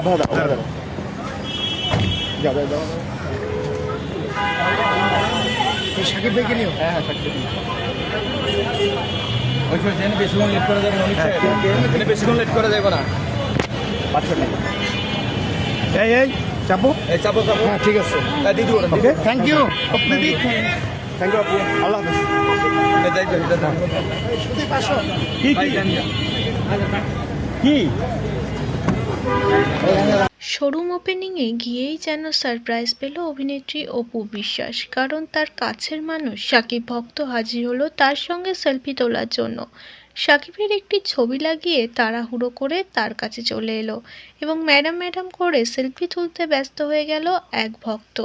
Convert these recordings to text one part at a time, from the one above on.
দাও দাও যাও যাও যাও সাকিব ভাইকে নিও হ্যাঁ হ্যাঁ সাকিব ওই সময় জেনে বেশিক্ষণ লেট করা যাবে অনেক? বেশিক্ষণ লেট করা যাবে না পাঁচশো নেই এই এই চাপো এই চাপো চাপো হ্যাঁ ঠিক আছে. দিদি ওরা ওকে থ্যাংক ইউ দিদি থ্যাংক ইউ আপু আল্লাহ হাফেজ কি কি কি শোরুম ওপেনিংয়ে গিয়েই যেন সারপ্রাইজ পেল অভিনেত্রী অপু বিশ্বাস, কারণ তার কাছের মানুষ সাকিব ভক্ত হাজির হলো তার সঙ্গে সেলফি তোলার জন্য। সাকিবের একটি ছবি লাগিয়ে তাড়াহুড়ো করে তার কাছে চলে এলো এবং ম্যাডাম ম্যাডাম করে সেলফি তুলতে ব্যস্ত হয়ে গেল এক ভক্ত।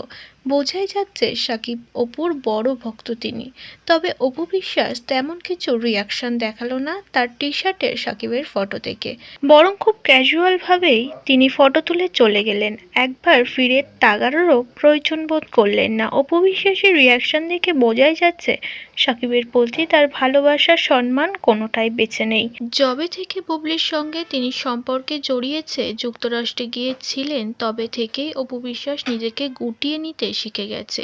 বোঝাই যাচ্ছে সাকিব অপুর বড় ভক্ত তিনি। তবে অপু বিশ্বাস তেমন কিছু রিয়াকশন দেখাল না তার টি শার্টে সাকিবের ফটো থেকে বরং খুব ক্যাজুয়ালভাবেই তিনি ফটো তুলে চলে গেলেন। একবার ফিরে তাগারও প্রয়োজন বোধ করলেন না। অপু বিশ্বাসের রিয়াকশন দেখে বোঝাই যাচ্ছে সাকিবের প্রতি তার ভালোবাসা, সম্মান কোনোটাই বেছে নেই। জবে থেকে বুবলির সঙ্গে তিনি সম্পর্কে জড়িয়েছে, যুক্তরাষ্ট্রে গিয়েছিলেন, তবে থেকেই অপু বিশ্বাস নিজেকে গুটিয়ে নিতে শিখে গেছে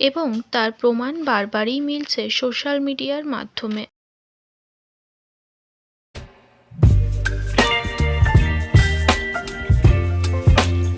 এবং তার প্রমাণ বারবারই মিলছে সোশ্যাল মিডিয়ার মাধ্যমে।